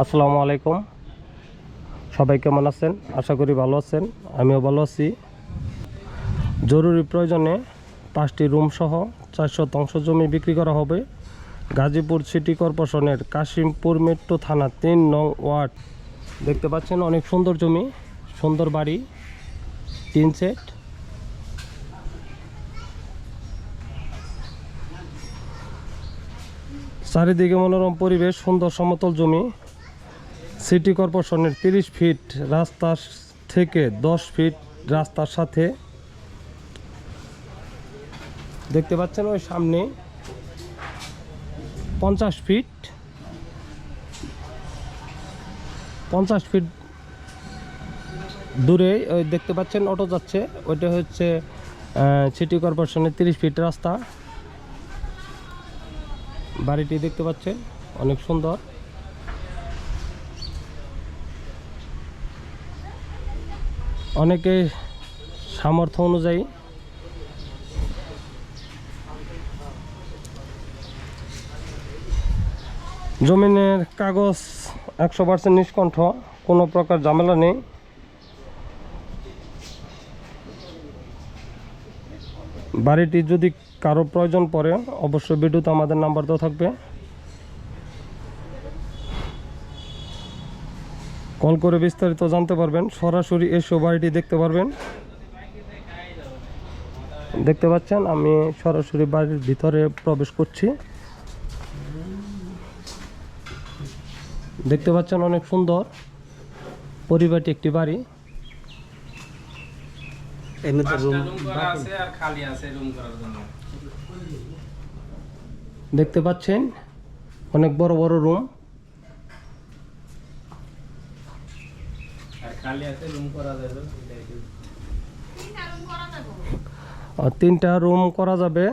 আসসালামু আলাইকুম। সবাই কেমন আছেন? আশা করি ভালো আছেন। আমিও ভালো আছি। জরুরি প্রয়োজনে পাঁচটি রুম সহ চার শতাংশ জমি বিক্রি করা হবে। গাজীপুর সিটি কর্পোরেশনের কাশিমপুর মেট্রো থানা তিন নং ওয়ার্ড। দেখতে পাচ্ছেন অনেক সুন্দর জমি, সুন্দর বাড়ি তিন সেট। চারিদিকে মনোরম পরিবেশ, সুন্দর সমতল জমি। সিটি কর্পোরেশনের তিরিশ ফিট রাস্তার থেকে দশ ফিট রাস্তার সাথে দেখতে পাচ্ছেন ওই সামনে পঞ্চাশ ফিট পঞ্চাশ ফিট দূরে ওই দেখতে পাচ্ছেন অটো যাচ্ছে। ওইটা হচ্ছে সিটি কর্পোরেশনের তিরিশ ফিট রাস্তা। বাড়িটি দেখতে পাচ্ছেন, অনেক সুন্দর। অনেকে সামর্থ্য অনুযায়ী। জমিনের কাগজ একশো পার্সেন্ট নিষ্কণ্ঠ, কোনো প্রকার ঝামেলা নেই। বাড়িটি যদি কারও প্রয়োজন পড়ে, অবশ্যই বিদ্যুৎ আমাদের নাম্বার দেওয়া থাকবে। কল করে বিস্তারিত জানতে পারবেন। সরাসরি এসে বাড়িটি দেখতে পারবেন। দেখতে পাচ্ছেন আমি সরাসরি বাড়ির ভিতরে প্রবেশ করছি। দেখতে পাচ্ছেন অনেক সুন্দর পরিবারটি একটি বাড়ি। রুম রুম করা আছে আর খালি আছে রুম করার জন্য। দেখতে পাচ্ছেন অনেক বড় বড় রুম। খালি আছে রুম করা যাবে তিনটা রুম করা যাবে।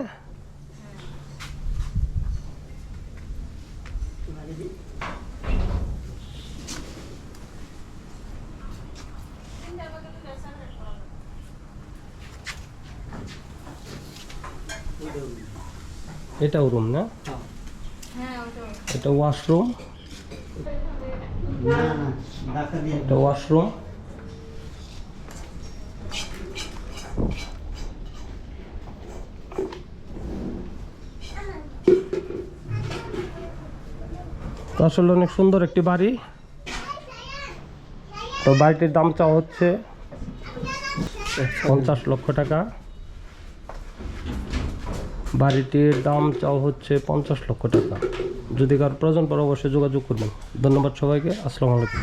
এটাও রুম না? এটা ওয়াশরুম না না ঢাকা দিয়ে এটা ওয়াশরুম আসলে অনেক সুন্দর একটি বাড়ি। তো বাড়িটির দাম চাওয়া হচ্ছে পঞ্চাশ লক্ষ টাকা। বাড়িটির দাম চাওয়া হচ্ছে পঞ্চাশ লক্ষ টাকা। যদি কার প্রয়োজন পড়ে অবশ্যই যোগাযোগ করবেন। ধন্যবাদ সবাইকে। আসসালামু আলাইকুম।